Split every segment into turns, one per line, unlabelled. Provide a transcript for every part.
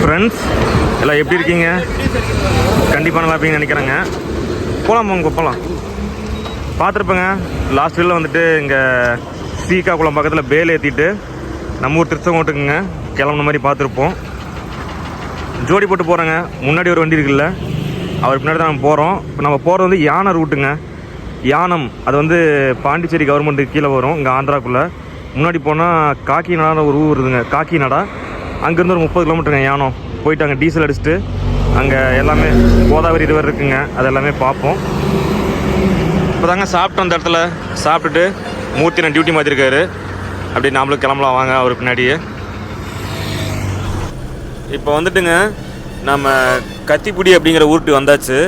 Friends எல்லாம் எப்படி இருக்கீங்க? கண்டிப்பாக நல்லா இருப்பீங்கன்னு நினைக்கிறேங்க. போகலாம் போங்க போகலாம் பார்த்துருப்பேங்க. லாஸ்ட் வீலில் வந்துட்டு இங்கே சீக்காக்குளம் பக்கத்தில் பேல் ஏற்றிட்டு நம்ம ஊர் திருச்செங்கோட்டுக்குங்க. கிளம்புன மாதிரி பார்த்துருப்போம். ஜோடி போட்டு போகிறேங்க முன்னாடி ஒரு வண்டி இருக்குல்ல அவர் பின்னாடி தான் நம்ம போகிறோம் இப்போ நம்ம போகிறது வந்து யானை ரூட்டுங்க. யானம் அது வந்து பாண்டிச்சேரி கவர்மெண்ட்டுக்கு கீழே வரும் இங்கே ஆந்திராக்குள்ளே. முன்னாடி போனால் காக்கிநாடா ஒரு ஊர் இருக்குதுங்க காக்கிநாடா அங்கேருந்து ஒரு முப்பது கிலோமீட்டருங்க யானம் போயிட்டு அங்கே டீசல் அடிச்சுட்டு அங்கே எல்லாமே கோதாவரி ரிவர் இருக்குங்க. அது எல்லாமே பார்ப்போம். இப்போ தாங்க சாப்பிட்டோம் அந்த இடத்துல சாப்பிட்டுட்டு மூர்த்தி நான் டியூட்டி மாற்றிருக்காரு அப்படி நாமளும் கிளம்பலாம் வாங்க அவர் பின்னாடியே. இப்போ வந்துட்டுங்க நம்ம கத்திப்புடி அப்படிங்கிற ஊருக்கு வந்தாச்சு.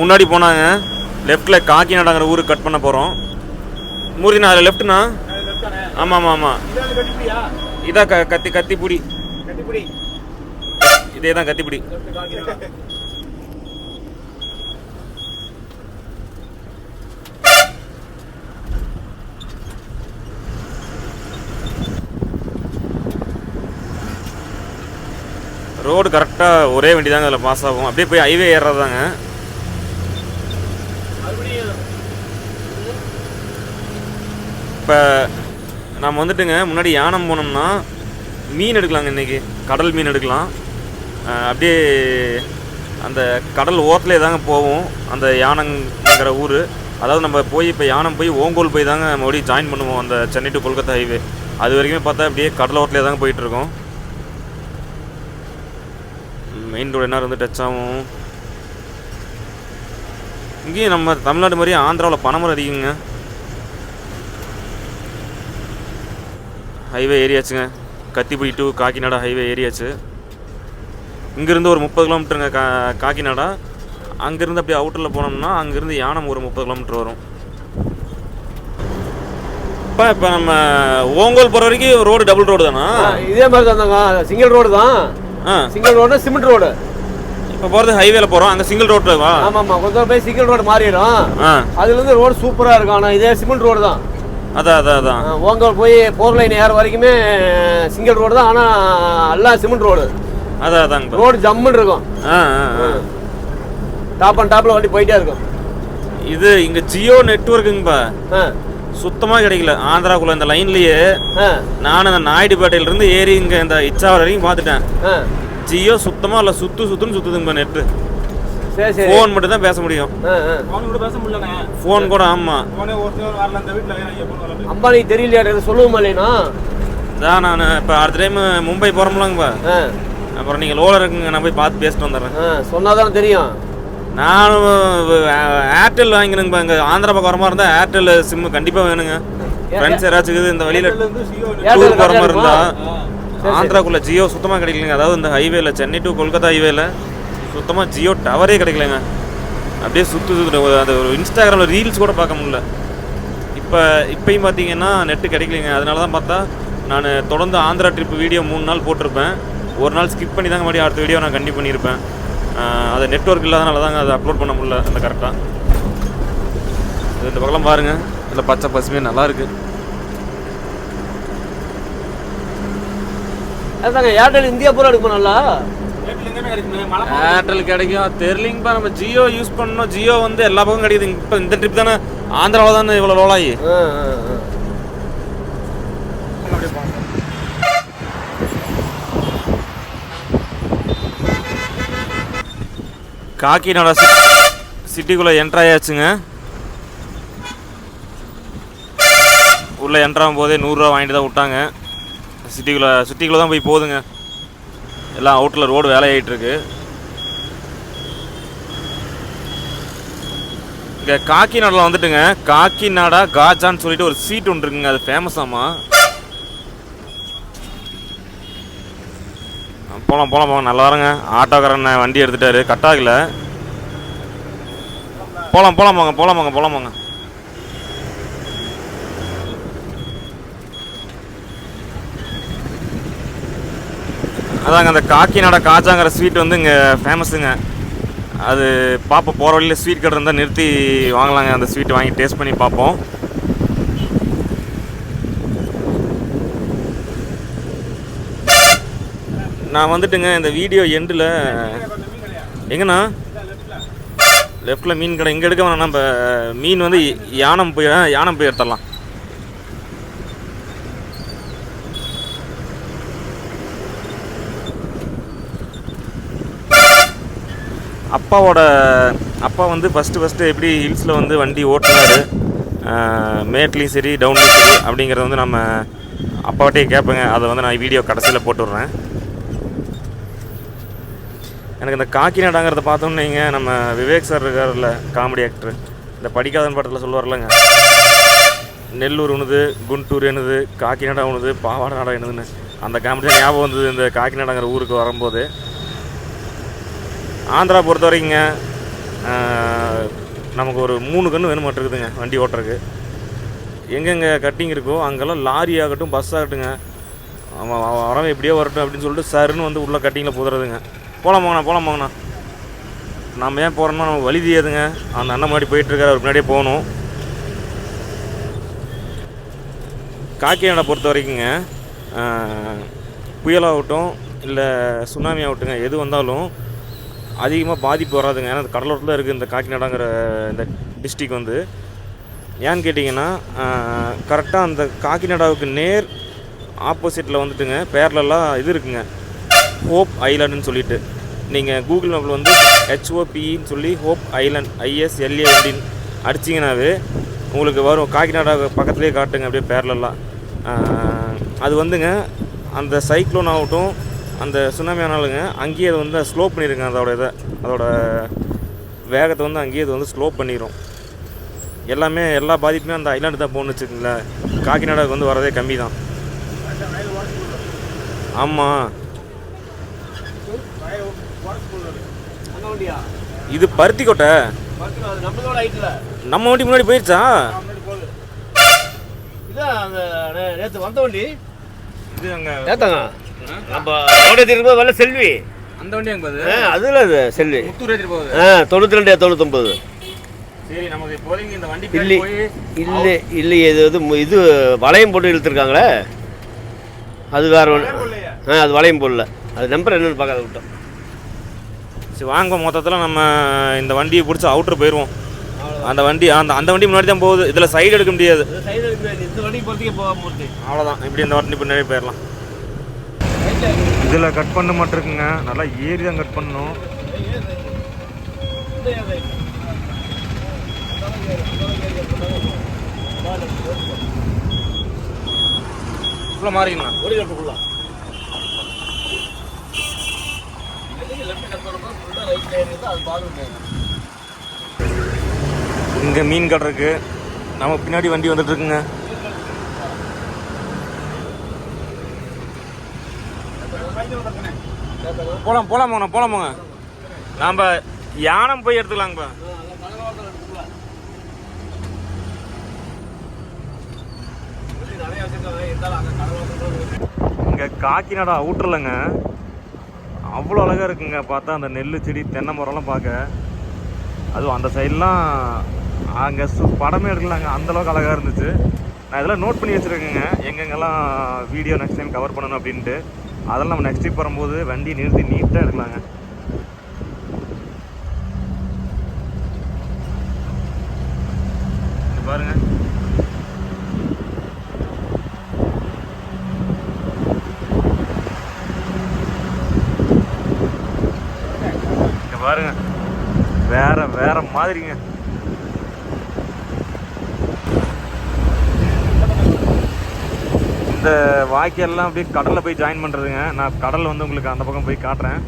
முன்னாடி போனாங்க லெஃப்டில் காக்கிநாடாங்கிற ஊருக்கு கட் பண்ண போகிறோம் மூர்த்தி நான் லெஃப்ட்னா ஆமாம் ஆமாம் ஆமாம் இதான் க கத்தி கத்திப்புடி. இதே தான் கத்திப்பிடி. ரோடு கரெக்டாக ஒரே வண்டி தாங்க அதில் பாஸ் ஆகும். அப்படியே போய் ஹைவே ஏறுறதாங்க இப்போ நம்ம வந்துட்டுங்க முன்னாடி யானம் போனோம்னா மீன் எடுக்கலாங்க இன்னைக்கு. கடல் மீன் எடுக்கலாம். அப்படியே அந்த கடல் ஓரத்துலேயே தாங்க போவோம். அந்த யானங்கிற ஊர். அதாவது நம்ம போய் இப்போ யானம் போய் ஓங்கோல் போய் தாங்க மறுபடியும் ஜாயின் பண்ணுவோம் அந்த சென்னை டு கொல்கத்தா ஹைவே அது வரைக்குமே பார்த்தா அப்படியே கடல் ஓரத்துலேயே தாங்க போயிட்டுருக்கோம் மெயின் ரோடு என்ன வந்து டச் ஆகும்? இங்கேயும் நம்ம தமிழ்நாடு மாதிரி ஆந்திராவில் பனைமரம் அதிகங்க. ஹைவே ஏரியாச்சுங்க கத்திப்புடி டு காக்கிநாடா ஹைவே ஏரியாச்சு இங்கேருந்து ஒரு முப்பது கிலோமீட்டருங்க கா காக்கிநாடா. அங்கேருந்து அப்படியே அவுட்டரில் போனோம்னா அங்கேருந்து யானம் ஒரு முப்பது கிலோமீட்டர் வரும். இப்போ இப்போ நம்ம ஓங்கோல் போகிற வரைக்கும் ரோடு டபுள் ரோடு தானா?
இதே மாதிரி தாங்க சிங்கிள் ரோடு தான்.
ஆ.
சிங்கிள் ரோடு சிமெண்ட் ரோடு
இப்போ போகிறது ஹைவேல போகிறோம் அங்கே சிங்கிள் ரோடு வா
ஆமா ஆமா கொஞ்சம் போய் சிங்கிள் ரோடு மாறிடும்.
ஆ.
அதுல இருந்து ரோடு சூப்பரா இருக்கும். ஆனா இதே சிமெண்ட் ரோடு தான்.
அதான் அதான் அதான்.
ஓங்கல் போய் போர் லைன் ஏற வரைக்குமே சிங்கிள் ரோடு தான். ஆனா எல்லாம் சிமெண்ட் ரோடு
அதான் அதாங்க
ரோடு ஜம்முன்னு இருக்கும். டாப் அண்ட் டாப்ல வண்டி போயிட்டே இருக்கும்.
இது இங்க ஜியோ நெட்ஒர்க்குங்கப்பா
ஆ,
சுத்தமா கிடைக்கல. ஆந்திராக்குள்ள இந்த லைன்லயே நான் அந்த நாயுடுபேட்டையில இருந்து ஏறி இங்க இந்த இச்சாவரம் வரைக்கும் பார்த்துட்டேன். ஜியோ சுத்தமா இல்ல சுத்து சுத்துன்னு சுத்துதுங்கப்பா நெட்டு ஃபோன் மட்டும் தான் பேச முடியும்.
அவனு கூட பேச முடியலண்ணே.
ஃபோன் கூட ஆமா.
அவனே ஒருத்தர் வரல அந்த
தெரியலையா சொல்லுவோமா இல்லைனா
தான் நான் இப்போ அடுத்த டைம் மும்பை போகிறோம்லாங்கப்பா
ஆ,
அப்புறம் நீங்கள் லோவில் இருக்குங்க நான் போய் பார்த்து பேசிட்டு வந்துடுறேன்.
ஆ, சொன்னாதானே தெரியும்.
நானும் ஏ- ஏர்டெல் வாங்கினுங்கப்பா இங்கே ஆந்திரா பக்கம் வர மாதிரி இருந்தால் ஏர்டெல் சிம்மு கண்டிப்பாக வேணுங்க. ஃப்ரெண்ட்ஸ் யாராச்சும் இருக்குது இந்த வழியில் டூர் போகிற மாதிரி இருந்தால் ஆந்திராக்குள்ள ஜியோ சுத்தமாக கிடைக்கலங்க. அதாவது இந்த ஹைவேல சென்னை டு கொல்கத்தா ஹைவேல சுத்தமாக ஜியோ டவரே கிடைக்கலங்க. அப்படியே சுற்று சுத்து அந்த ஒரு இன்ஸ்டாகிராமில் ரீல்ஸ் கூட பார்க்க முடியல. இப்போ இப்பயும் பார்த்தீங்கன்னா நெட்டு கிடைக்கலங்க. அதனால தான் பார்த்தா நான் தொடர்ந்து ஆந்திரா ட்ரிப் வீடியோ மூணு நாள் போட்டிருப்பேன். ஒரு நாள் ஸ்கிப் பண்ணி தாங்க மறுபடியும் அடுத்த வீடியோ நான் கண்டி பண்ணியிருப்பேன். அது நெட்ஒர்க் இல்லாதனால தாங்க அதை அப்லோட் பண்ண முடியல அந்த கரெக்டாக இந்த பக்கம் பாருங்கள் இதில் பச்சை பசுமையாக நல்லா
அதுதாங்க ஏர்டெல் இந்தியா பூரா எடுக்கணும் நல்லா.
ஏர்டெல் கிடைக்கும். தெரியலிங்கப்பா. நம்ம ஜியோ யூஸ் பண்ணோம் ஜியோ வந்து எல்லா பக்கம் கிடைக்குது. இப்போ இந்த ட்ரிப் தானே? ஆந்திராவில் தானே இவ்வளோ
போங்க
காக்கிநாடா சிட்டிக்குள்ளே என்ட்ராயாச்சுங்க உள்ளே என்ட்ராகும் போதே நூறுரூவா வாங்கிட்டு தான் விட்டாங்க. சிட்டிக்குள்ளே சிட்டிக்குள்ளே தான் போய் போகுதுங்க எல்லாம் அவுட்டில் ரோடு வேலையாயிட்டுருக்கு. இங்கே காக்கிநாடில் வந்துட்டுங்க. காக்கிநாடா காஜான்னு சொல்லிட்டு ஒரு சீட் ஒன்று இருக்குங்க. அது ஃபேமஸாமா போகலாம் போகலாம் போகலாம் நல்லா வரங்க. ஆட்டோக்காரன் வண்டி எடுத்துட்டாரு. கட்டாகல போகலாம் போகலாம் போங்க போகலாம் போங்க போகலாம் போங்க அதாங்க அந்த காக்கிநாட காஜாங்கிற ஸ்வீட் வந்து இங்கே ஃபேமஸுங்க அது பார்ப்போம் போகிற வழியில் ஸ்வீட் கடை இருந்தால் நிறுத்தி வாங்கலாங்க. அந்த ஸ்வீட்டை வாங்கி டேஸ்ட் பண்ணி பார்ப்போம் நான் வந்துட்டுங்க இந்த வீடியோ எண்டில் எங்கண்ணா? லெஃப்டில் மீன் கடை. இங்கே எடுக்க வேணாம். நம்ம மீன் வந்து யானம் போய் யானம் போய் எடுத்துடலாம். அப்பாவோட அப்பா வந்து ஃபஸ்ட்டு ஃபஸ்ட்டு எப்படி ஹில்ஸில் வந்து வண்டி ஓட்டினார் மேட்லேயும் சரி டவுன்லேயும் சரி அப்படிங்கிறத வந்து நம்ம அப்பாவட்டே கேட்பேங்க. அதை வந்து நான் வீடியோ கடைசியில் போட்டு விட்றேன் எனக்கு இந்த காக்கிநாடாங்கிறத பார்த்தோன்னு நீங்கள் நம்ம விவேக் சார் இருக்கார்ல காமெடி ஆக்டர் இந்த படிக்காதன் படத்தில் சொல்லுவார்லங்க. நெல்லூர் உணுது குண்டூர் எனது காக்கிநாடா உணுது பாவாடை நாடா எனதுன்னு அந்த காமெடி ஞாபகம் வந்தது இந்த காக்கிநாடாங்கிற ஊருக்கு வரும்போது. ஆந்திரா பொறுத்த வரைக்குங்க நமக்கு ஒரு மூணு கன்று வேணுமாட்டிருக்குதுங்க வண்டி ஓட்டுறதுக்கு. எங்கெங்கே கட்டிங் இருக்கோ அங்கெல்லாம் லாரி ஆகட்டும் பஸ் ஆகட்டுங்க. அவன் அவன் வரவன் எப்படியோ வரட்டும் அப்படின்னு சொல்லிட்டு சருன்னு வந்து உள்ள கட்டிங்கில் புதுறதுங்க. போகலாமாங்கண்ணா போகலாமாங்கண்ணா நம்ம ஏன் போகிறோம்னா நம்ம வழி தெரியாதுங்க. அந்த அண்ணன் முன்னாடி போயிட்டுருக்காரு அவர் முன்னாடியே போகணும். காக்கிநாடை பொறுத்த வரைக்குங்க புயலாகட்டும் இல்லை சுனாமி ஆகட்டுங்க எது வந்தாலும் அதிகமாக பாதிப்பு வராதுங்க. ஏன்னா அது கடலோரத்தில் இருக்குது இந்த காக்கிநாடாங்கிற இந்த டிஸ்ட்ரிக் வந்து. ஏன்னு கேட்டிங்கன்னா கரெக்டாக அந்த காக்கிநாடாவுக்கு நேர் ஆப்போசிட்டில் வந்துட்டுங்க. பேர்லலாம் இது இருக்குங்க. ஹோப் ஐலாண்டுன்னு சொல்லிட்டு. நீங்கள் கூகுள் மேப்பில் வந்து ஹெச்ஓபின்னு சொல்லி ஹோப் ஐலாண்ட் ஐஎஸ்எல்ஏ அப்படின்னு அடிச்சிங்கனாவே உங்களுக்கு வரும். காக்கிநாடா பக்கத்துலேயே காட்டுங்க அப்படியே பேரலெல்லாம் அது வந்துங்க அந்த சைக்ளோன் ஆகட்டும் அந்த சுனாமி ஆனாலுங்க அங்கேயே அது வந்து ஸ்லோ பண்ணிடுங்க அதோட இதை அதோட வேகத்தை வந்து அங்கேயே அது வந்து ஸ்லோ பண்ணிடும் எல்லாமே எல்லா பாதிப்புமே அந்த ஐலாண்டு தான் போகணுன்னு வச்சுக்கோங்களேன். காக்கிநாடாவுக்கு வந்து வரதே கம்மி தான் ஆமாம் இது பருத்தி கொட்டை. நம்ம வண்டி முன்னாடி போயிடுச்சா
இதான் அந்த நே- நேத்து வந்த வண்டி.
இது அங்கே
நம்ம ரோடு திரும்ப வரல செல்வி.
அந்த வண்டி எங்க போகுது
அதில் அது செல்வி.
முத்தூர் ஏற்றிட்டு போகுது.
ஆ தொண்ணூற்றி ரெண்டு தொண்ணூத்தொம்பது
சரி நமக்கு இப்போதைக்கு இந்த வண்டி
இல்லை இல்லை இல்லையே இது வந்து இது வளையம் போட்டு இழுத்துருக்காங்களே? அது வேற ஒன்று ஆ அது வளையம் போடல. அது நம்பர் என்னன்னு பார்க்காத விட்டோம்
சரி வாங்க. மொத்தத்தில் நம்ம இந்த வண்டியை பிடிச்சி அவுட்ரு போயிடுவோம் அந்த வண்டி அந்த அந்த வண்டி முன்னாடி தான் போகுது. இதில் சைடு எடுக்க முடியாது.
சைடு இந்த வண்டிக்கு பொறுத்துக்கே போக முடியுது
அவ்வளோதான் இப்படி இந்த வண்டி பின்னாடி போயிடலாம் இதில் கட் பண்ண மட்டும் இருக்குங்க நல்லா ஏறி தான் கட் பண்ணணும்.
ஃபுல்லாக மாறிக்கணும்
ஒரு கட்டு ஃபுல்லாக
இங்கே மீன் கடை இருக்கு. நம்ம பின்னாடி வண்டி வந்துட்டு இருக்குங்க போலாம் போலாம் போங்க போலாம் போங்க நாம யானம் போய் எடுத்துக்கலாங்கப்பா இங்கே காக்கிநாடா அவுட்டர்லங்க அவ்வளோ அழகாக இருக்குங்க. பார்த்தா அந்த நெல் செடி தென்னை மரம்லாம் பார்க்க. அதுவும் அந்த சைட்லாம் அங்கே சு படமே எடுக்கலாங்க. அந்தளவுக்கு அழகாக இருந்துச்சு. நான் இதெல்லாம் நோட் பண்ணி வச்சுருக்கேங்க. எங்கெங்கெல்லாம் வீடியோ நெக்ஸ்ட் டைம் கவர் பண்ணணும் அப்படின்ட்டு. அதெல்லாம் நம்ம நெக்ஸ்ட் ட்ரிப் வரும்போது வண்டி நிறுத்தி நீட்டாக எடுக்கலாங்க. பாருங்க. பாருங்க. வேற வேற மாதிரிங்க. பாக்கியெல்லாம் அப்படியே கடலில் போய் ஜாயின் பண்ணுறதுங்க நான் கடல் வந்து உங்களுக்கு அந்த பக்கம் போய் காட்டுறேன்.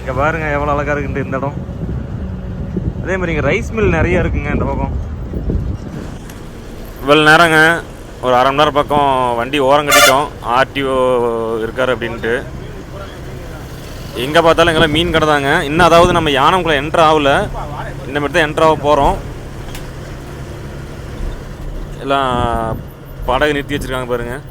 இங்கே பாருங்க எவ்வளோ அழகாக இருக்குன்ட்டு இந்த இடம். அதே மாதிரி இங்கே ரைஸ் மில் நிறைய இருக்குங்க இந்த பக்கம். இவ்வளோ நேரங்க ஒரு அரை மணி நேரம் பக்கம் வண்டி ஓரம் கட்டிட்டோம். ஆர்டிஓ இருக்கார் அப்படின்ட்டு. எங்கே பார்த்தாலும் எங்கெல்லாம் மீன் கடை தாங்க இன்னும் அதாவது நம்ம யானம்குள்ளே என்ட்ரு ஆகல. இந்த இனிமேட்டு தான் என்ட்ரு ஆக போகிறோம் எல்லாம் படகு நிறுத்தி வச்சுருக்காங்க பாருங்கள்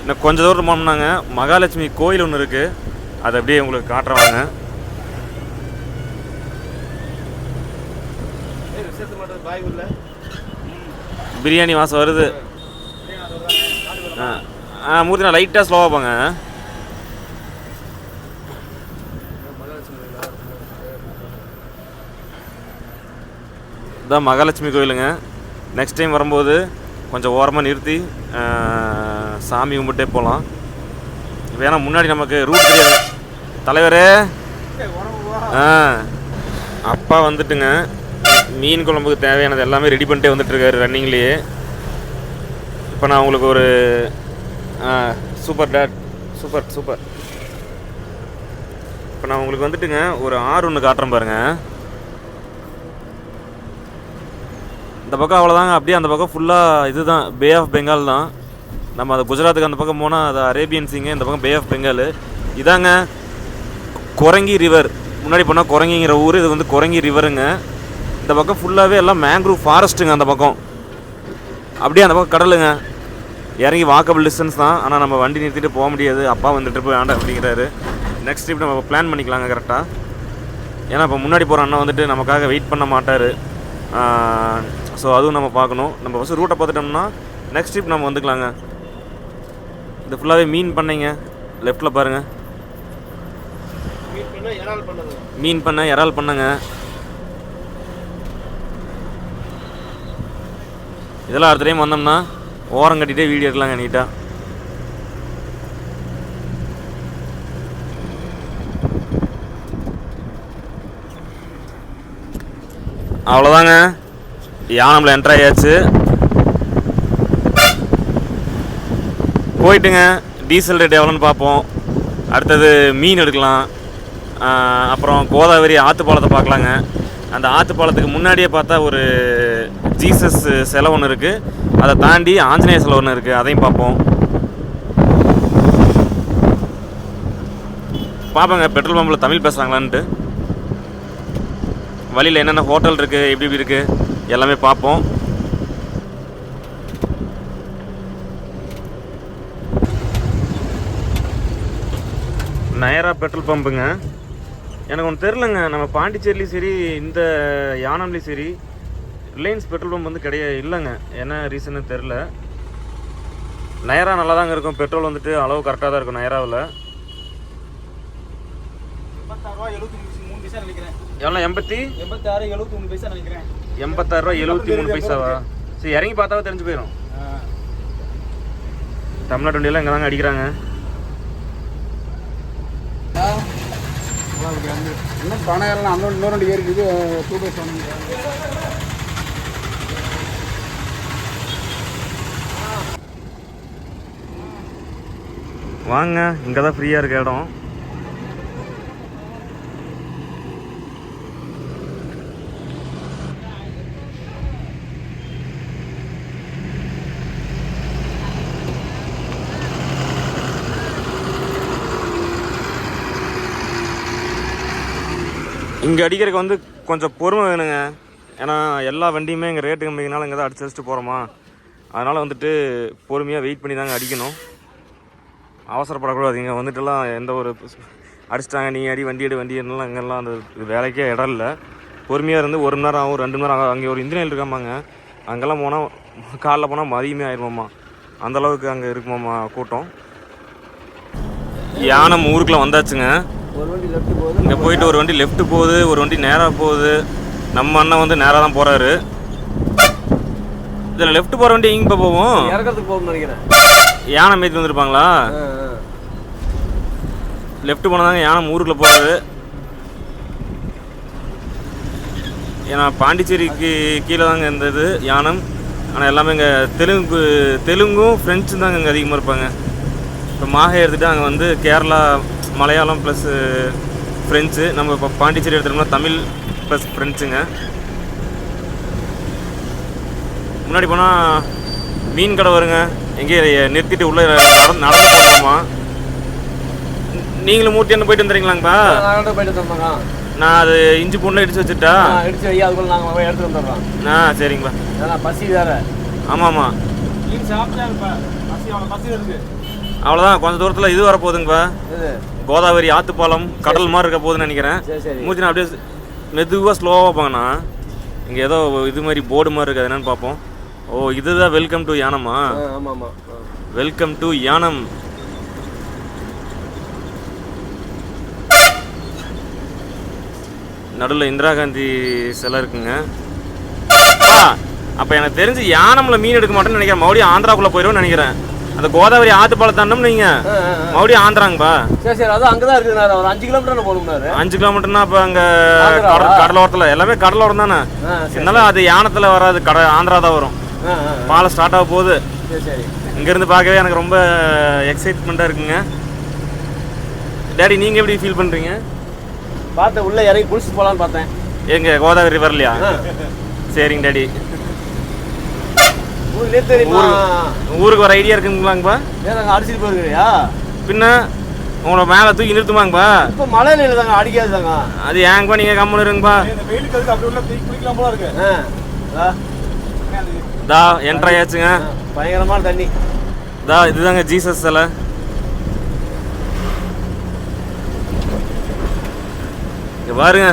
இன்னும் கொஞ்சம் தூரம் போனோம்னாங்க. மகாலட்சுமி கோயில் ஒன்று இருக்குது அதை அப்படியே உங்களுக்கு காட்டுறவாங்க பிரியாணி வாசம் வருது. ஆ. ஆ மூர்த்தினா லைட்டாக ஸ்லோவாக போங்க. இதான் மகாலட்சுமி கோயிலுங்க. நெக்ஸ்ட் டைம் வரும்போது கொஞ்சம் ஓரமாக நிறுத்தி சாமி கும்பிட்டே போகலாம் ஏன்னா முன்னாடி நமக்கு ரூட் தெரியாது. தலைவரே. ஆ அப்பா வந்துட்டுங்க. மீன் குழம்புக்கு தேவையானது எல்லாமே ரெடி பண்ணிட்டே வந்துட்டுருக்காரு ரன்னிங்லேயே இப்போ நான் உங்களுக்கு ஒரு சூப்பர் டேட். Super super. இப்போ நான் உங்களுக்கு வந்துட்டுங்க ஒரு ஆறு ஒன்று காட்டுறேன் பாருங்கள் இந்த பக்கம் அவ்வளோதாங்க அப்படியே அந்த பக்கம் ஃபுல்லாக இதுதான் பே ஆஃப் பெங்கால் தான். நம்ம அது குஜராத்துக்கு அந்த பக்கம் போனால் அது அரேபியன் சிங்கு இந்த பக்கம் பே ஆஃப் பெங்கால் இதாங்க குரங்கி ரிவர் முன்னாடி போனால் குரங்கிங்கிற ஊர் இது வந்து குரங்கி ரிவருங்க இந்த பக்கம் ஃபுல்லாகவே எல்லாம் மேங்க்ரூவ் ஃபாரஸ்ட்டுங்க அந்த பக்கம். அப்படியே அந்த பக்கம் கடலுங்க. இறங்கி வாக்கபிள் டிஸ்டன்ஸ் தான். ஆனால் நம்ம வண்டி நிறுத்திட்டு போக முடியாது. அப்பா வந்துட்டு போய் வேண்டாம் அப்படிங்கிறாரு. நெக்ஸ்ட் ட்ரிப் நம்ம பிளான் பண்ணிக்கலாங்க கரெக்டாக ஏன்னா இப்போ முன்னாடி போகிற அண்ணன் வந்துட்டு நமக்காக வெயிட் பண்ண மாட்டார். ஸோ அதுவும் நம்ம பார்க்கணும். நம்ம ஃபஸ்ட்டு ரூட்டை பார்த்துட்டோம்னா நெக்ஸ்ட் ட்ரிப் நம்ம வந்துக்கலாங்க. இது ஃபுல்லாகவே மீன் பண்ணைங்க. லெஃப்ட்டில் பாருங்கள் மீன் பண்ண இறால் பண்ணங்க. இதெல்லாம் அடுத்த டைம் வந்தோம்னா ஓரம் கட்டிகிட்டே வீடியோ எடுக்கலாங்க நீட்டாக அவ்வளோதாங்க யானம்ல என்ட்ரு ஆயாச்சு. போயிட்டுங்க. டீசல் ரேட் எவ்வளோன்னு பார்ப்போம். அடுத்தது மீன் எடுக்கலாம். அப்புறம் கோதாவரி ஆற்றுப்பாலத்தை பார்க்கலாங்க. அந்த ஆற்றுப்பாலத்துக்கு முன்னாடியே பார்த்தா ஒரு ஜீசஸ் சிலை ஒன்று இருக்குது அதை தாண்டி ஆஞ்சநேய சிலை ஒன்று இருக்குது அதையும் பார்ப்போம். பார்ப்போங்க பெட்ரோல் பம்பில் தமிழ் பேசுகிறாங்களான்ட்டு வழியில் என்னென்ன ஹோட்டல் இருக்குது எப்படி எப்படி இருக்குது எல்லாமே பார்ப்போம். நயரா பெட்ரோல் பம்புங்க. எனக்கு ஒன்று தெரிலங்க நம்ம பாண்டிச்சேரிலையும் சரி இந்த யானம்லேயும் சரி ரிலையன்ஸ் பெட்ரோல் பம்ப் வந்து கிடையாது இல்லைங்க. என்ன ரீசன்னு தெரில நயரா நல்லா தாங்க இருக்கும். பெட்ரோல் வந்துட்டு அளவு கரெக்டாக தான் இருக்கும் நயராவில்.
நினைக்கிறேன்.
எவ்வளோ? எண்பத்தி?
எண்பத்தாறு எழுபத்தி மூணு பைசா நினைக்கிறேன்.
எண்பத்தாயிரரூவா எழுபத்தி மூணு பைசாவா? சரி இறங்கி பார்த்தாவே தெரிஞ்சு போயிடும் தமிழ்நாட்டு வண்டியெல்லாம் இங்கே தாங்க அடிக்கிறாங்க.
இன்னும் பணம் எல்லாம் அந்த இன்னொரு ரெண்டு பேருக்கு இது டூ பை செவன்
வாங்க இங்கே தான் ஃப்ரீயாக இருக்க இடம். இங்கே அடிக்கிறதுக்கு வந்து கொஞ்சம் பொறுமை வேணுங்க. ஏன்னா எல்லா வண்டியுமே இங்கே ரேட்டு கம்மிங்கனால இங்கே தான் அடிச்சு அடிச்சுட்டு போகிறோமா அதனால் வந்துட்டு பொறுமையாக வெயிட் பண்ணி தாங்க அடிக்கணும். அவசரப்படக்கூடாது. இங்கே வந்துட்டுலாம் எந்த ஒரு அடிச்சிட்டாங்க நீ அடி வண்டி எடு வண்டி எடுலாம் இங்கெல்லாம் அந்த வேலைக்கே இடம் இல்லை. பொறுமையாக இருந்து ஒரு மணி நேரம் ஆகும் ரெண்டு மணி நேரம் ஆகும். அங்கே ஒரு இன்ஜினியர் இருக்காமாங்க. அங்கெல்லாம் போனால் காலைல போனால் மதியமே ஆயிடுமாம்மா அந்தளவுக்கு அங்கே இருக்குமாம்மா கூட்டம். யானம் ஊருக்குள்ளே வந்தாச்சுங்க.
ஒரு வண்டி லெஃப்ட் போகுது
இங்கே போயிட்டு ஒரு வண்டி லெஃப்ட் போகுது ஒரு வண்டி நேராக போகுது. நம்ம அண்ணன் வந்து நேராக தான் போகிறாரு இதில் லெஃப்ட் போகிற வண்டி எங்கே போவோம்
இறக்கிறதுக்கு போகணும்னு நினைக்கிறேன்.
யானை மேய்த்து வந்திருப்பாங்களா. லெஃப்ட் போனதாங்க யானை ஊருக்குள்ள போகிறது ஏன்னா பாண்டிச்சேரிக்கு கீழே தாங்க இருந்தது யானம். ஆனால் எல்லாமே இங்கே தெலுங்கு தெலுங்கும் ஃப்ரெஞ்சும் தாங்க இங்கே அதிகமாக இருப்பாங்க. இப்போ மாஹே எடுத்துகிட்டு அங்கே வந்து கேரளா மலையாளம் ப்ளஸ் ஃப்ரெஞ்சு நம்ம இப்போ பாண்டிச்சேரி எடுத்துட்டோம்னா தமிழ் ப்ளஸ் ஃப்ரெஞ்சுங்க முன்னாடி போனால் மீன் கடை வருங்க. எங்கேயே நிறுத்திட்டு உள்ளே நடந்து நடந்து போகணுமா? நீங்களும் மூட்டி என்ன போயிட்டு வந்துடுறீங்களாங்கப்பா
போயிட்டு
நான் அது இஞ்சி பூண்டில் இடிச்சு வச்சுட்டா?
இடிச்சு வை அதுக்குள்ள நாங்கள் போய் எடுத்துட்டு வந்துடுறோம்
ஆ சரிங்கப்பா.
ஏன்னா பசி வேற.
ஆமாம் ஆமாம்
சாப்பிட்டா இருப்பா. பசி அவ்வளோ பசி இருக்கு
அவ்வளோதான் கொஞ்சம் தூரத்தில் இது வர போகுதுங்கப்பா
இது.
கோதாவரி ஆத்துப்பாலம் கடல் மாதிரி இருக்க போகுதுன்னு நினைக்கிறேன். மூச்சினா அப்படியே மெதுவாக ஸ்லோவாக போங்கண்ணா இங்கே ஏதோ இது மாதிரி போர்டு மாதிரி இருக்குது என்னன்னு பார்ப்போம். ஓ இதுதான் வெல்கம் டு யானமா வெல்கம் டு யானம் நடுவில் இந்திரா காந்தி சிலை இருக்குங்க. அப்பா அப்போ எனக்கு தெரிஞ்சு யானம்ல மீன் எடுக்க மாட்டேன்னு நினைக்கிறேன். மறுபடியும் ஆந்திராக்குள்ளே போயிடும்னு நினைக்கிறேன். அந்த கோதாவரி ஆத்து பாலம் தாண்டோம் நீங்கள் மறுபடியும் ஆந்திராங்கப்பா
சரி சரி அது அங்கே தான் இருக்குதுண்ணா ஒரு அஞ்சு கிலோமீட்டர் போகணும்னாரு.
அஞ்சு கிலோமீட்டர்னா அப்போ அங்கே கடலோரத்தில். எல்லாமே கடலோரம் தானே. இருந்தாலும் அது யானத்தில் வராது. கட ஆந்திரா தான் வரும். பாலம் ஸ்டார்ட் ஆக போகுது.
சரி சரி.
இங்கேருந்து பார்க்கவே எனக்கு ரொம்ப எக்ஸைட்மெண்ட்டாக இருக்குங்க. டேடி நீங்கள் எப்படி ஃபீல் பண்ணுறீங்க
பார்த்தேன் உள்ளே இறங்கி குளிச்சுட்டு போகலான்னு பார்த்தேன்.
எங்க கோதாவரி வரலையா சரிங்க டேடி
நேத்து தெரியுமா?
ஊருக்கு வர ஐடியா இருக்குங்களாங்கப்பா?
ஏன் நாங்கள் அடிச்சுட்டு போயிருக்கிறியா?
பின்ன உங்களை மேலே தூக்கி நிறுத்துமாங்கப்பா?
இப்போ மழை நிலை தாங்க அடிக்காது தாங்க.
அது ஏங்கப்பா நீங்கள் கம்முன்னு இருங்கப்பா.
இந்த வெயிலுக்கு அதுக்கு அப்படி உள்ள போய் குளிக்கலாம் போல இருக்கு.
தா என்ட்ரு ஆயாச்சுங்க.
பயங்கரமான தண்ணி.
தா இதுதாங்க ஜீசஸ் சிலை. பாருங்க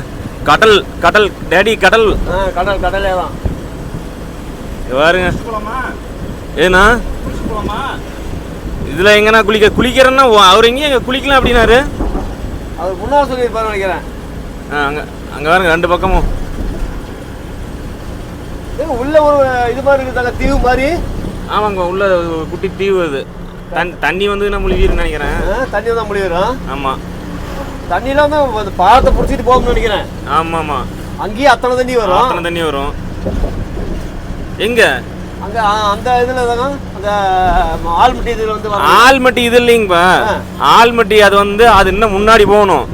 கடல் கடல் டேடி கடல்.
ஆ கடல் கடலே தான்.
பாருங்க. ஏண்ணா இதுல எங்கண்ணா குளிக்க குளிக்கிறேன்னா அவர் எங்கேயும் எங்க குளிக்கலாம் அப்படின்னாரு.
அவர் முன்னாள் சொல்லியிருப்பாரு நினைக்கிறேன்.
ஆ, அங்க அங்க பாருங்க ரெண்டு பக்கமும்.
உள்ள ஒரு இது மாதிரி இருக்குதாங்க தீவு மாதிரி?
ஆமாங்க உள்ள குட்டி தீவு அது. தண் தண்ணி வந்து நான் முழுகிருன்னு நினைக்கிறேன்.
தண்ணி தான் முடியும்
ஆமா.
தண்ணியில வந்து பாலத்தை பிடிச்சிட்டு போகணும்னு நினைக்கிறேன்.
ஆமா ஆமா
அங்கேயே அத்தனை தண்ணி வரும்.
அத்தனை தண்ணி வரும். எங்க?
அங்க அந்த இதுல அந்த ஆல்மட்டி இதுல வந்து.
ஆல்மட்டி இது இல்லைங்கப்பா. ஆல்மட்டி அது வந்து அது இன்னும் முன்னாடி போகணும்.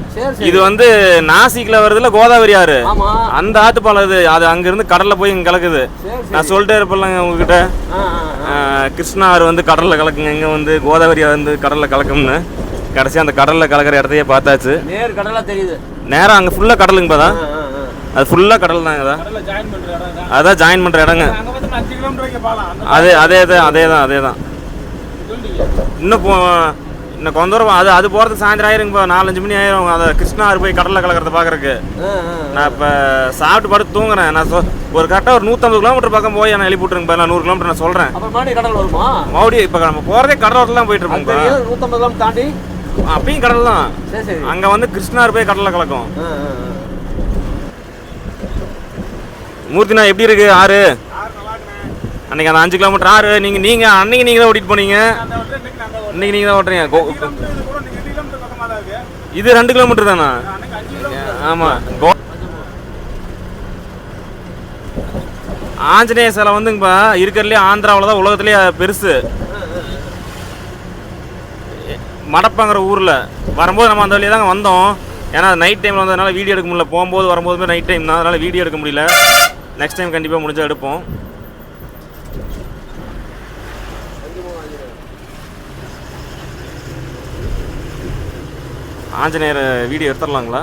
இது வந்து நாசிக்ல வருதுல கோதாவரி ஆறு.
ஆமா.
அந்த ஆத்து பாலம் இது அது அங்கிருந்து கடல்ல போய் இங்க கலக்குது. நான் சொல்லிட்டே இருப்பேன்லங்க உங்ககிட்ட. கிருஷ்ணா ஆறு வந்து கடல்ல கலக்குங்க. இங்க வந்து கோதாவரி வந்து கடல்ல கலக்கும்னு. கடைசி அந்த கடல்ல கலக்கிற இடத்தையே பார்த்தாச்சு.
நேர் கடலா தெரியுது.
நேரா அங்க ஃபுல்லா கடலுங்க
ஆ
தான் அது ஃபுல்லா கடல் தாங்க தான்
கடல்ல ஜாயின் பண்ற இடம் தான்
அதான் ஜாயின் பண்ற இடங்க. அதே அதே தான் அதே தான் அதே தான் இன்னும் போ இன்னும் கொஞ்ச தூரம் அது அது போகிறதுக்கு சாயந்தரம் ஆயிருங்கப்பா நாலஞ்சு மணி ஆயிரும். அதை கிருஷ்ணா ஆறு போய் கடலில் கலக்கிறத பார்க்கறக்கு நான் இப்போ சாப்பிட்டு படுத்து தூங்குறேன். நான் சொ ஒரு கரெக்டாக ஒரு நூற்றம்பது கிலோமீட்டர் பக்கம் போய் நான் எழுப்பி விட்ருங்க நான் நூறு கிலோமீட்டர் நான் சொல்கிறேன்
மறுபடியும்
இப்போ நம்ம போகிறதே கடலோரத்தில் தான் போயிட்டு
தெரியும் நூற்றம்பது கிலோமீட்டர் தாண்டி.
அப்பயும் கடல் தான். அங்கே வந்து கிருஷ்ணார் போய் கடலில் கலக்கும். மூர்த்தினா எப்படி இருக்கு? ஆறு? அன்னைக்கு அந்த அஞ்சு கிலோமீட்டர் ஆறு நீங்கள் நீங்கள் அன்னைக்கு நீங்கள் தான் ஓட்டிட்டு போனீங்க. இன்றைக்கி நீங்கள் தான் ஓட்டுறீங்க. கோ-
இது ரெண்டு கிலோமீட்டர் தானா?
ஆமாம் கோ ஆஞ்சநேய சிலை வந்துங்கப்பா இருக்கிறதுலே ஆந்திராவில் தான் உலகத்துலேயே பெருசு. மடப்பாங்கிற ஊரில். வரும்போது நம்ம அந்த வழியாக தாங்க வந்தோம். ஏன்னா நைட் டைமில் வந்ததுனால வீடியோ எடுக்க முடியல. போகும்போது வரும்போதுமே நைட் டைம் தான். அதனால் வீடியோ எடுக்க முடியல. நெக்ஸ்ட் டைம் கண்டிப்பாக முடிஞ்சால் எடுப்போம். ஆஞ்சநேயர் வீடியோ எடுத்துடலாங்களா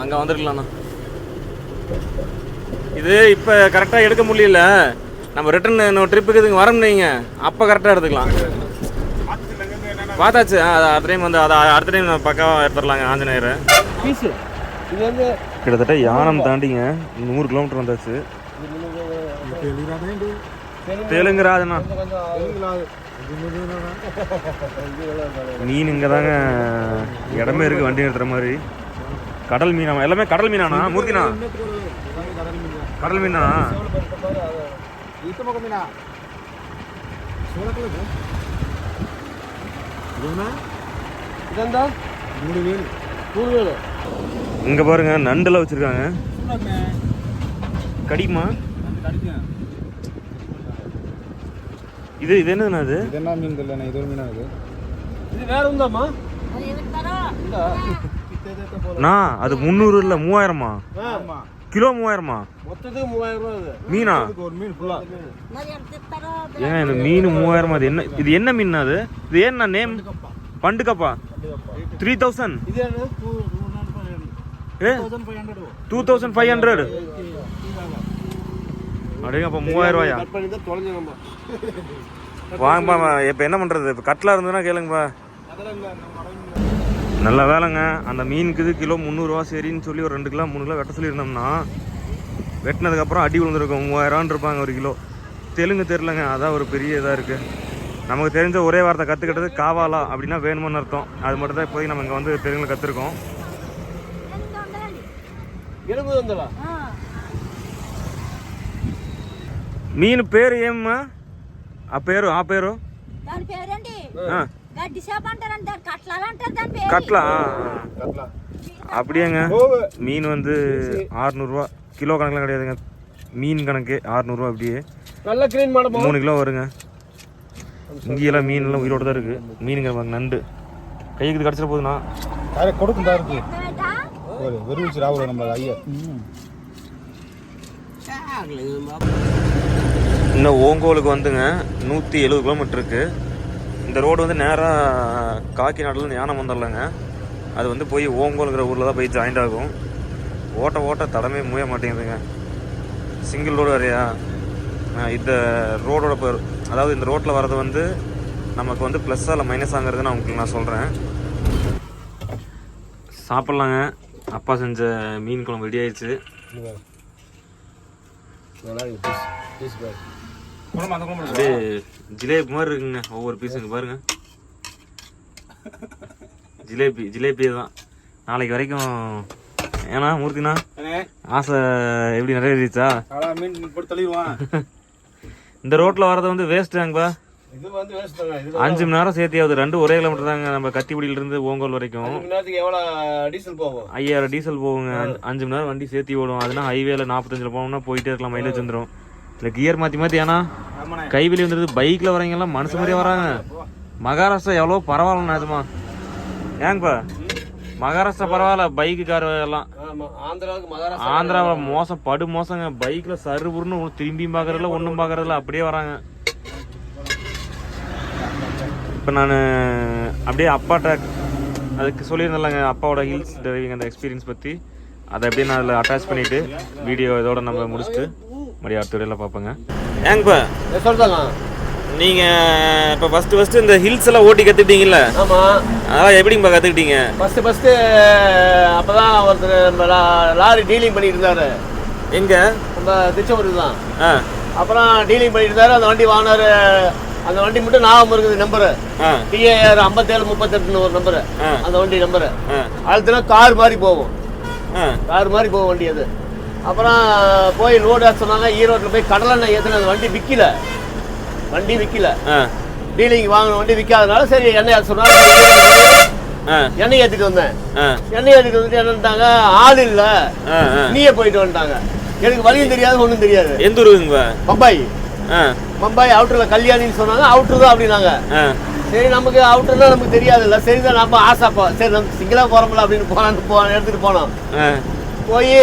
அங்கே வந்துருக்கலாம்ண்ணா இது இப்போ கரெக்டாக எடுக்க முடியல நம்ம ரிட்டன் இன்னொரு ட்ரிப்புக்கு இதுங்க வரோம்னீங்க அப்போ கரெக்டாக எடுத்துக்கலாம் பார்த்தாச்சு அது அடுத்த டைம் வந்து அதை அடுத்த டைம் பக்காவாக எடுத்துடலாங்க ஆஞ்சநேயர்
பீஸு இது வந்து
கிட்டத்தட்ட யானம் தாண்டிங்க நூறு கிலோமீட்டர் வந்தாச்சு தெலுங்குராஜண்ணா மீன் இங்கே தாங்க இடமே இருக்கு வண்டி நிறுத்துற மாதிரி கடல் மீனா எல்லாமே கடல் மீனாண்ணா மூர்த்தினா கடல் மீனா
ఈత ముఖం మీద చూడకలేదు ఇదేనా
இதெந்தா
మూడు వేలు
நூறு வேலு
இங்கே பாருங்க நண்டில் வச்சிருக்காங்க.
கடிமா
இது இது என்னண்ணா அது
என்ன மீன் தெரியல இது ஒரு மீனா
இது? இது வேற
உண்டாமா அது முந்நூறு இல்லை மூவாயிரமா? கிலோ மூவாயிரமா? மீனா? ஏங்க இந்த மீன் மூவாயிரமா அது என்ன இது என்ன மீன் அது? இது ஏன்னா name? பண்டுக்கப்பா
three
thousand two thousand five hundred அப்படிங்க அப்போ மூவாயிரம் ரூபாயா வாங்கப்பா இப்போ என்ன பண்ணுறது இப்போ கட்டில் இருந்ததுன்னா கேளுங்கப்பா. நல்ல வேலைங்க. அந்த மீனுக்கு கிலோ முந்நூறுரூவா சரின்னு சொல்லி ஒரு ரெண்டு கிலோ மூணு கிலோ வெட்ட சொல்லியிருந்தோம்னா வெட்டினதுக்கப்புறம் அடி விழுந்துருக்கும். மூவாயிரம்னு இருப்பாங்க ஒரு கிலோ. தெலுங்கு தெரிலங்க அதான் ஒரு பெரிய இதாக இருக்குது நமக்கு தெரிஞ்ச ஒரே வார்த்தை கற்றுக்கிட்டது காவாலா அப்படின்னா வேணுமோன்னு அர்த்தம். அது மட்டும் தான் இப்போதைக்கு நம்ம இங்கே வந்து தெலுங்கில் கற்றுருக்கோம்
எலும்பு வந்தலா
మీన్ పేరు ఏమ్మా ఆ పేరు ఆ పేరు
దాని పేరేంటి
ఆ,
గడ్డి చేప అంటారండి దాని కట్లాలు అంటారు దాని పేరు
கட்லா அப்படியேங்க மீன் வந்து ஆறுநூறுவா கிலோ கணக்கில் கிடையாதுங்க மீன் கணக்கு ஆறுநூறுவா அப்படியே
நல்லா க்ளீன் பண்ணமா
மூணு கிலோ வருங்க இங்கேயெல்லாம் மீன்லாம் உயிரோட தான் இருக்கு மீனுங்க பாருங்க, நண்டு கைக்கு இது கிடச்சிட போகுதுண்ணா
అరే కొడుకు దారికి
ராகுல்
வெறுவிச்சு ராகுல் நம்மளோட ஐயர்
இன்னும் ஓங்கோலுக்கு வந்துங்க நூற்றி எழுபது கிலோமீட்டருக்கு இந்த ரோடு வந்து நேராக காக்கிநாடுல ஞானம் வந்துடலங்க. அது வந்து போய் ஓங்கோலுங்கிற ஊரில் தான் போய் ஜாயிண்ட் ஆகும். ஓட்ட ஓட்ட தடமே மூய மாட்டேங்குதுங்க. சிங்கிள் ரோடு வரையா? இந்த ரோடோட பேர் அதாவது இந்த ரோட்டில் வர்றது வந்து நமக்கு வந்து ப்ளஸ்ஸாக இல்லை மைனஸ் ஆகிறதுன்னு அவங்களுக்கு நான் சொல்கிறேன் சாப்பிட்லாங்க. அப்பா செஞ்ச மீன் குழம்பு ரெடி ஆயிடுச்சு. அப்படியே ஜிலேபி மாதிரி இருக்குங்க ஒவ்வொரு பீஸுங்க பாருங்க. ஜிலேபி ஜிலேபி தான் நாளைக்கு வரைக்கும் ஏன்னா மூர்த்தினா
அண்ணே.
ஆசை எப்படி நிறைவேறிச்சா? இந்த ரோட்ல வரது வந்து வேஸ்ட்டாங்கப்பா அஞ்சு மணி நேரம் சேர்த்தி ஆகுது ரெண்டு ஒரே கிலோமீட்டர் தாங்க நம்ம கத்திக்குடியில இருந்து ஓங்கோல் வரைக்கும்.
எவ்வளோ டீசல் போகும்?
ஐயாயிரம் டீசல் போகுங்க. அஞ்சு- மணி நேரம் வண்டி சேர்த்தி ஓடும். அதுனா ஹைவேல நாற்பத்தஞ்சில் போனோம்னா போயிட்டே இருக்கலாம் மைலேஜ் வந்துடும் இல்லை கியர் மாற்றி மாற்றி ஏன்னா கைவெளி வந்துடுது பைக்கில் வரவங்கெல்லாம் மனுஷ மாதிரியே வராங்க. மகாராஷ்டிரா எவ்வளோ பரவாயில்ல நிஜமா. ஏங்கப்பா? மகாராஷ்டிரா பரவாயில்ல பைக்கு கார் எல்லாம். ஆந்திராவில் மோசம் படு மோசங்க. பைக்கில் சருபுருன்னு திரும்பியும் பார்க்கறதில்ல ஒன்றும் பார்க்கறதில்ல அப்படியே வராங்க. இப்போ நான் அப்படியே அப்பாட்ட அதுக்கு சொல்லியிருந்தேன்லங்க அப்பாவோட ஹில்ஸ் டிரைவிங் அந்த எக்ஸ்பீரியன்ஸ் பற்றி அதை அப்படியே நான் அதில் அட்டாச் பண்ணிவிட்டு வீடியோ இதோட நம்ம முடிச்சுட்டு மறுபடியும் அடுத்த வீடியோவில் பார்ப்போங்க. ஏங்கப்பா
சொல்றாங்க
நீங்கள் இப்போ ஃபஸ்ட்டு ஃபஸ்ட்டு இந்த ஹில்ஸ் எல்லாம் ஓட்டி கற்றுக்கிட்டீங்கல்ல
ஆமா.
அதெல்லாம் எப்படிங்கப்பா கற்றுக்கிட்டீங்க
ஃபர்ஸ்ட் ஃபர்ஸ்ட் அப்பதான் ஒருத்தர் நம்ம லாரி டீலிங் பண்ணிட்டு இருந்தாரு
எங்கே?
நம்ம திருச்செங்கோடு தான்.
ஆ.
அப்புறம் டீலிங் பண்ணிட்டு இருந்தாரு அந்த வண்டி வாங்கினாரு. அந்த வண்டி மட்டும் ஞாபகம் இருக்குது நம்பரு டிஏஆர் ஐம்பத்தேழு முப்பத்தெட்டுன்னு ஒரு நம்பரு. அந்த வண்டி நம்பரு
ஆ.
அடுத்த கார் மாதிரி போகும்
ஆ.
கார் மாதிரி போகும் வண்டி அது. அப்புறம் போய் லோடு சொன்னாங்க ஈரோட்டில் போய் கடலெண்ணெய் ஏற்றின அந்த வண்டி விற்கல வண்டி விற்கல டீலிங் வாங்கின வண்டி விற்காதனால சரி எண்ணெய் சொன்னாங்க. எண்ணெய் ஏற்றிட்டு வந்தேன். எண்ணெய் ஏற்றிட்டு வந்துட்டு என்னட்டாங்க ஆள் இல்லை. நீயே போயிட்டு வந்துட்டாங்க. எனக்கு வழியும் தெரியாது ஒன்றும் தெரியாது.
எந்த ஊருங்கப்பா
பம்பாய். பம்பாய் அவுட்டரில் கல்யாணின்னு சொன்னாங்க அவுட்ரு தான் அப்படின்னாங்க. சரி நமக்கு அவுட்டர்னா நமக்கு தெரியாதுல்ல. சரி தான் நம்ம ஆசைப்பா சரி நம்ம சிங்கிளாக போகிறோம்ல அப்படின்னு போனான்னு போ எடுத்துகிட்டு போனோம். போய்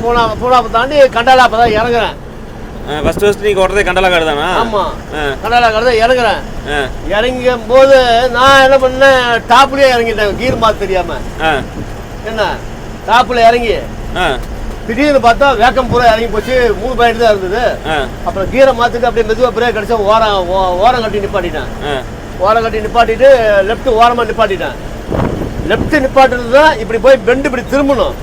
பூனா பூனாப்பை தாண்டி கண்டாலாப்பை தான் இறங்குறேன்.
ஃபர்ஸ்ட் ஃபர்ஸ்ட் நீங்கள் ஓட்டுறதே கண்டலா காடு தானா?
ஆமாம்
ஆ.
கண்டாலாக்கார தான் இறங்குறேன். இறங்கும் போது நான் என்ன பண்ணேன்? டாப்லேயே இறங்கிட்டேன் கீர் மாற்ற தெரியாமல் என்ன? டாப்பில் இறங்கி. திடீர்னு பார்த்தா வேக்கம் பூரா இறங்கி போச்சு மூணு பாயிண்ட் தான் இருந்தது. அப்புறம் கீரை மாற்றிட்டு அப்படியே மெதுவாக பிரேக் அடிச்சா ஓரம் ஓரம் கட்டி நிப்பாட்டிட்டேன். ஓரம் கட்டி நிப்பாட்டிட்டு லெஃப்ட் ஓரமாக நிப்பாட்டிட்டேன். லெஃப்ட் நிப்பாட்டுறது தான் இப்படி போய் பெண்டு இப்படி திரும்பணும்.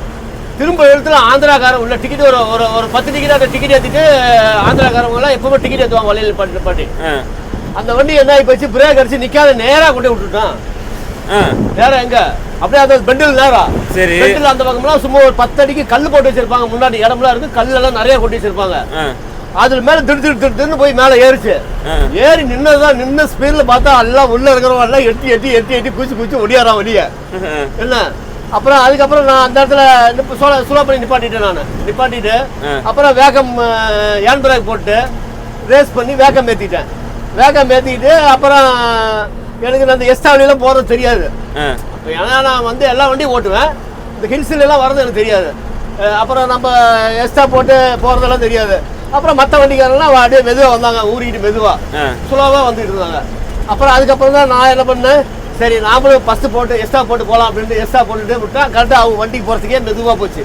திரும்ப இடத்துல ஆந்திராக்காரன் உள்ள டிக்கெட் ஒரு ஒரு ஒரு பத்து டிக்கெட் அந்த டிக்கெட் ஏற்றிட்டு ஆந்திராக்காரவங்க எல்லாம் எப்பவுமே டிக்கெட் ஏற்றுவாங்க வழியில் நிப்பாட்டி நிப்பாட்டி. அந்த வண்டி என்ன ஆகி போச்சு? பிரேக் அடிச்சு நிக்காத நேராக கொண்டு விட்டுட்டான். நேரா எங்க? அப்படியே அந்த பெண்டில் நேரா.
சரி.
பெண்டில் அந்த பக்கம்லாம் சும்மா ஒரு பத்து அடிக்கு கல் போட்டு வச்சிருப்பாங்க. முன்னாடி இடம்லாம் இருக்கு. கல்லெல்லாம் நிறைய கொட்டி வச்சிருப்பாங்க. அதுல மேல திடு திடு திடு திடுன்னு போய் மேல ஏறிச்சு. ஏறி நின்னதுதான் நின்ன ஸ்பீட்ல பார்த்தா எல்லாம் உள்ள இருக்கிறவங்க எல்லாம் எட்டி எட்டி எட்டி எட்டி குச்சி குச்சி ஒடியாரான் வெளியே. என்ன? அப்புறம் அதுக்கப்புறம் நான் அந்த இடத்துல நிப்ப- சோழ சுலோ பண்ணி நிப்பாட்டிட்டேன் நான். நிப்பாட்டிட்டு. அப்புறம் வேகம் ஏன் பிரேக் போட்டு ரேஸ் பண்ணி வேகம் ஏற்றிட்டேன் வேகம் ஏற்றிட்டு அப்புறம் எனக்கு அந்த எஸ்டாவிலாம் போகிறது தெரியாது. ஏன்னா நான் வந்து எல்லா வண்டியும் ஓட்டுவேன். இந்த ஹில்ஸ்ல எல்லாம் வர்றது எனக்கு தெரியாது. அப்புறம் நம்ம எக்ஸ்ட்ரா போட்டு போகிறதெல்லாம் தெரியாது. அப்புறம் மற்ற வண்டிக்காரெல்லாம் அப்படியே மெதுவாக வந்தாங்க ஊறிக்கிட்டு மெதுவாக ஸ்லோவாக வந்துட்டு இருந்தாங்க. அப்புறம் அதுக்கப்புறம் தான் நான் என்ன பண்ணேன் சரி நாமளும் ஃபஸ்ட்டு போட்டு எக்ஸ்ட்ரா போட்டு போகலாம் அப்படின்ட்டு எக்ஸ்ட்ரா போட்டுட்டு விட்டா கரெக்டாக அவங்க வண்டிக்கு போகிறதுக்கே மெதுவாக போச்சு.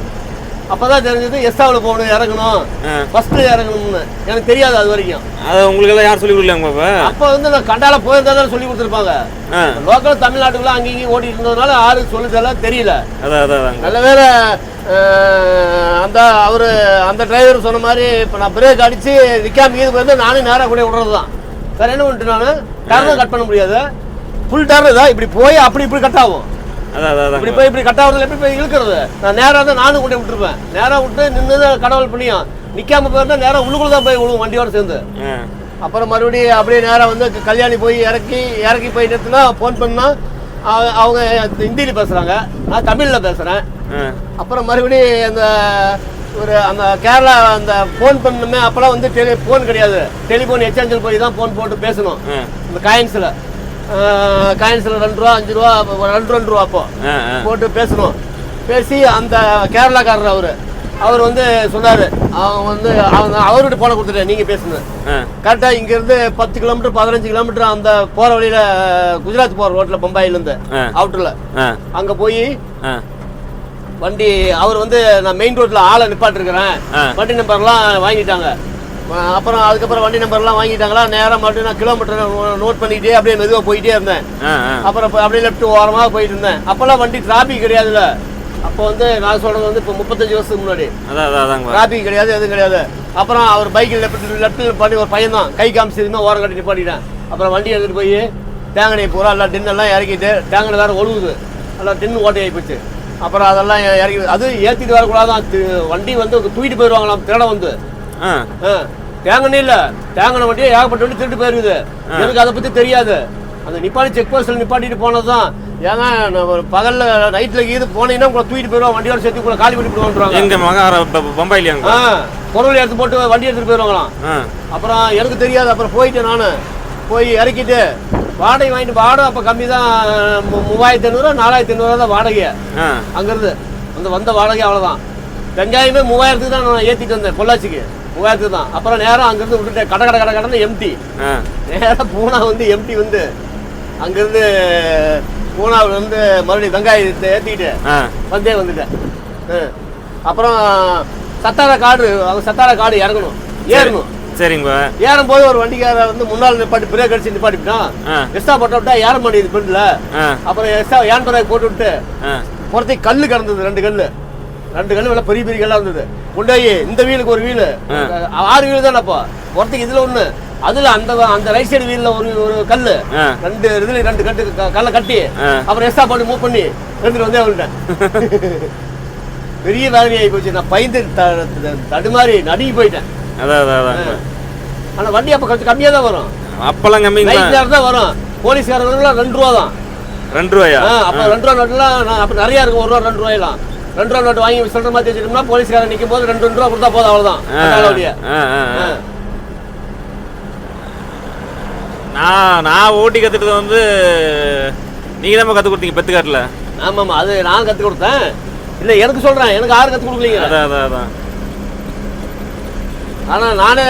அப்பதான் தெரிஞ்சது எஸ்டாவில் போகணும் இறங்கணும். ஃபர்ஸ்ட் இறங்கணும்னு. எனக்கு தெரியாது அது வரைக்கும்.
அது உங்களுக்கு எல்லாம் யார் சொல்லி கொடுக்கலாங்க
அப்போ? வந்து நான் கண்டால போயிருந்தா தான் சொல்லி கொடுத்துருப்பாங்க. லோக்கல் தமிழ்நாட்டுக்குள்ள அங்கேயும் இங்கேயும் ஓடிட்டு இருந்ததுனால யாரும் சொல்லுதெல்லாம் தெரியல. நல்ல அஹ், அந்த அவரு அந்த டிரைவர் சொன்ன மாதிரி இப்போ நான் பிரேக் அடிச்சு நிற்காம இது வந்து நானும் நேராக கூட விடுறது தான் வேற என்ன பண்ணிட்டு நான்? டர்னும் கட் பண்ண முடியாது. ஃபுல் டர்னு தான். இப்படி போய் அப்படி இப்படி கட் ஆகும். இப்படி போய் இப்படி கட் ஆகுறதுல எப்படி போய் இழுக்கிறது? நான் நேராக தான் நானும் கொண்டு விட்டுருப்பேன். நேராக விட்டு நின்று கடவுள் பண்ணியும் நிற்காம போயிருந்தா நேராக உள்ளுக்குள்ள தான் போய் விழுவும் வண்டியோட சேர்ந்து. அப்புறம் மறுபடியும் அப்படியே நேராக வந்து கல்யாணி போய் இறக்கி இறக்கி போய் நிறுத்தினா ஃபோன் பண்ணா அவ- அவங்க ஹிந்தியில் பேசுகிறாங்க நான் தமிழில் பேசுகிறேன் அப்புறம் மறுபடியும் அந்த ஒரு அந்த கேரளா அந்த ஃபோன் பண்ணுமே அப்போலாம் வந்து டெலி ஃபோன் கிடையாது. டெலிஃபோன் எக்ஸ்சேஞ்சில் போய் தான் ஃபோன் போட்டு பேசணும். இந்த காயின்ஸில் காயின்ஸில் ரெண்டு ரூபா அஞ்சு ரூபா ரெண்டு ரெண்டு ரூபா அப்போ. போட்டு பேசணும். பேசி அந்த கேரளாக்காரர் அவர். அவர் வந்து சொன்னார் அவன் வந்து அவங்க அவர்கிட்ட போன கொடுத்துட்டேன் நீங்கள் பேசுங்க. கரெக்டாக இங்கேருந்து பத்து கிலோமீட்டர் பதினஞ்சு கிலோமீட்டர் அந்த போகிற வழியில் குஜராத் போகிற ரோட்டில் பம்பாயிலேருந்து. அவுட்டரில் அங்கே போய் வண்டி அவர் வந்து நான் மெயின் ரோட்டில் ஆளை நிப்பாட்டிருக்கிறேன். வண்டி நம்பர்லாம் வாங்கிட்டாங்க. அப்புறம் அதுக்கப்புறம் வண்டி நம்பர்லாம் வாங்கிட்டாங்களா? நேராக மறுபடியும் நான் கிலோமீட்டர் நோட் பண்ணிக்கிட்டே அப்படியே மெதுவாக போயிட்டே இருந்தேன். அப்புறம் அப்படியே லெஃப்ட் ஓரமாக போயிட்டு இருந்தேன் அப்போல்லாம் வண்டி டிராபிக் கிடையாதுல்ல. அப்போ வந்து நான் சொல்றது வந்து இப்போ முப்பத்தஞ்சு வருஷத்துக்கு முன்னாடி. டிராபிக் கிடையாது எதுவும் கிடையாது. அப்புறம் அவர் பைக்கில் லெஃப்ட் லெஃப்ட்டில் பண்ணி ஒரு பையன் தான் கை காமிச்சதுமே ஓரம் கட்டி நிப்பாட்டிட்டேன். அப்புறம் வண்டி எடுத்துகிட்டு போய் தேங்கனை பூரா எல்லாம் டின்னெல்லாம் இறக்கிட்டு தேங்கனை வேறு ஒழுகுது. எல்லாம் டின்னு ஓட்டை போச்சு. அப்புறம் அதெல்லாம் இறக்கி அது ஏற்றிட்டு வரக்கூடாதான். வண்டி வந்து தூக்கிட்டு போயிடுவாங்களாம் திருடம் வந்து. தேங்கண்ணே இல்ல. தேங்கண்ண வண்டியே ஏகப்பட்ட வண்டி திருட்டு போயிருக்குது. எனக்கு அதை பத்தி தெரியாது. அந்த நிப்பாட்டி செக் போஸ்ட்ல நிப்பாட்டிட்டு போனதுதான். ஒரு பகல்ல நைட்ல இது போனீங்கன்னா உங்களை தூக்கிட்டு போயிடுவாங்க வண்டியோட சேர்த்து உங்களை காலி பண்ணி போடுவாங்க
எங்க மகாரா பம்பாயிலியாங்க
ஆ. பொருள் எடுத்து போட்டு வண்டி எடுத்துட்டு போயிடுவாங்களாம் அப்புறம் எனக்கு தெரியாது. அப்புறம் போயிட்டேன் நான் போய் இறக்கிட்டு வாடகை வாங்கிட்டு வாடகை அப்போ கம்மி தான் மூவாயிரத்தி ஐநூறுவா நாலாயிரத்தி ஐநூறுவா தான் வாடகை. அங்கேருந்து அந்த வந்த வாடகை அவ்வளோதான் வெங்காயமே மூவாயிரத்துக்கு தான் நான் ஏற்றிட்டு வந்தேன் பொள்ளாச்சிக்கு. மூவாயிரத்துக்கு தான் அப்புறம் நேரம் அங்கேருந்து விட்டுட்டேன் கடை கடை கடை கடைன்னு எம்டி
ஆ.
நேராக பூனா வந்து எம்டி வந்து அங்கேருந்து பூனாவில் வந்து மறுபடியும் வெங்காயத்தை ஏற்றிக்கிட்டு வந்தே வந்துட்டேன். அப்புறம் சத்தார காடு அவங்க சத்தார காடு இறங்கணும். ஏறணும்.
சரிங்க
ஏறும் போது ஒரு வண்டிக்கார வந்து முன்னால் நிப்பாட்டி பிரேக் அடிச்சு நிப்பாட்டிட்டான் எக்ஸ்ட்ரா போட்டு விட்டா ஏற மாட்டேங்குது பெண்டில்
ஆ.
அப்புறம் எக்ஸ்ட்ரா ஏன் போட்டு விட்டு புறத்தை கல்லு கிடந்தது ரெண்டு கல்லு. ரெண்டு கல்லு பெரிய பெரிய கல்லா இருந்தது. கொண்டு போய் இந்த வீலுக்கு ஒரு வீலு. ஆறு வீல் தானே அப்போ? புறத்துக்கு இதுல ஒண்ணு. அதுல அந்த அந்த ரைட் சைடு வீல்ல ஒரு ஒரு கல்லு. ரெண்டு இதுல ரெண்டு கட்டு கல்லை கட்டி. அப்புறம் எக்ஸ்ட்ரா போட்டு மூவ் பண்ணி எடுத்துட்டு வந்தே வந்துட்டேன் பெரிய வேதனை ஆகி போச்சு. நான் பயந்து தடுமாறி நடுங்கி போயிட்டேன்.
அதான் அதான் அதாங்க
ஆனா வண்டி அப்ப கொஞ்சம் கம்மியா தான் வரும்.
அப்பெல்லாம்
நேரம் தான் வரும். போலீஸ்காரங்க ரெண்டு ரூபா தான்.
ரெண்டு ரூபாயா?
அப்ப ரெண்டு ரூபா நோட்டுலாம் அப்ப நிறைய இருக்கும். ஒரு ரூபா ரெண்டு ரூபாயெல்லாம். ரெண்டு ரூபா நோட்டு வாங்கி சொல்ற மாதிரி வச்சுட்டோம்னா போலீஸ்காரன் நிற்கும் போது ரெண்டு ரெண்டு ரூபா கொடுத்தா போதும்.
ஆ. நான் நான் ஓட்டி கத்துட்டது வந்து நீங்க தான் கத்து கொடுத்தீங்க பெத்துக்காட்டுல?
ஆமாமா அது நான் கத்து கொடுத்தேன். இல்ல எனக்கு சொல்றேன். எனக்கு யாரும் கத்து கொடுக்கலீங்க.
அதான் அதான் அதான்.
ஆனா நானே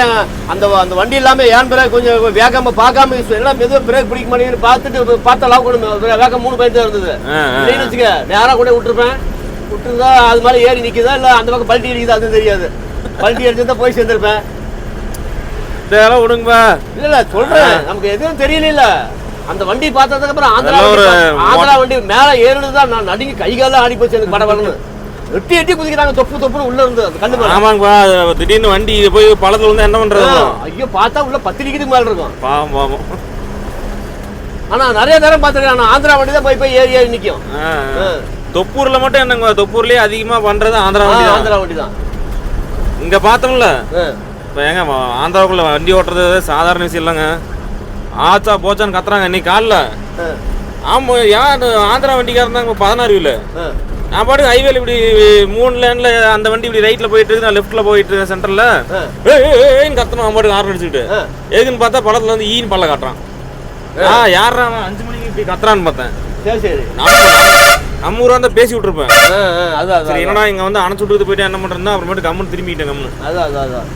அந்த அந்த வண்டி இல்லாம ஏன் பிரேக் கொஞ்சம் வேகமா பார்க்காம எல்லாம் மெதுவா பிரேக் பிடிக்க மாட்டேங்குது பார்த்துட்டு பார்த்தா கொண்டு வேகம் மூணு பயந்து இருந்தது. இல்லைன்னு வச்சுக்க நேரா கூட விட்டுருப்பேன். விட்டுருந்தா அது மாதிரி ஏறி நிக்குதா? இல்ல அந்த பக்கம் பல்ட்டி அடிக்குதா? அதுவும் தெரியாது. பல்ட்டி அடிச்சிருந்தா போய் சேர்ந்திருப்பேன்.
இதெல்லாம் விடுங்கப்பா.
இல்ல இல்ல சொல்றேன். நமக்கு எதுவும் தெரியல அந்த வண்டி பார்த்ததுக்கு அப்புறம் ஆந்திரா ஆந்திரா வண்டி மேல ஏறுனதுதான் நான் நடுங்கி கை கால ஆடி போச்சு எனக்கு படபடன்னு எட்டி எட்டி குதிக்கிறாங்க. தொப்பு தொப்புன்னு உள்ள இருந்து அந்த கண்ணு
ஆமாங்கப்பா திடீர்னு வண்டி போய் பழத்துல வந்து என்ன பண்றது
ஐயோ பார்த்தா உள்ள பத்து டிக்கெட்டுக்கு மேல இருக்கும்.
பாவம் பாவம்.
ஆனா நிறைய நேரம் பார்த்துருக்கேன். ஆந்திரா வண்டி தான் போய் போய் ஏறி ஏறி
ஆ. தொப்பூர்ல மட்டும் என்னங்க தொப்பூர்லயே அதிகமா பண்றது ஆந்திரா வண்டி
ஆந்திரா வண்டி தான்
இங்க பார்த்தோம்ல. இப்போ ஏங்க ஆந்திராவுக்குள்ள வண்டி ஓட்டுறது சாதாரண விஷயம் இல்லைங்க. ஆச்சா போச்சான்னு கத்துறாங்க இன்னைக்கு காலைல.
ஆ,
ஆமா யார் ஆந்திரா வண்டிக்காரன் தான் பதினாறு வீலு
ஆ.
நான் பாட்டுக்கு ஹைவேல இப்படி மூணு லேன்ல அந்த வண்டி இப்படி ரைட்ல போயிட்டு இருக்கு நான் லெஃப்ட்ல போயிட்டு இருக்கேன் சென்டர்ல. ஏன்னு கத்தணும் அவன் பாட்டுக்கு ஹார்ன் அடிச்சுக்கிட்டு.
ஆ.
எதுக்குன்னு பார்த்தா படத்துல வந்து ஈன்னு பல்ல காட்டுறான். ஆ. யாரா அஞ்சு மணிக்கு இப்படி கத்துறான்னு பார்த்தேன்.
சரி சரி.
நம்ம ஊரா இருந்தா பேசி விட்டுருப்பேன்.
அதான்
என்னடா இங்க வந்து அணைச்சு விட்டுட்டு போயிட்டு என்ன பண்றேன்னா அப்புறமேட்டு கம்முன்னு திரும்பிட்டேன் கம்முன்னு.
அதான் அதான் அதான்.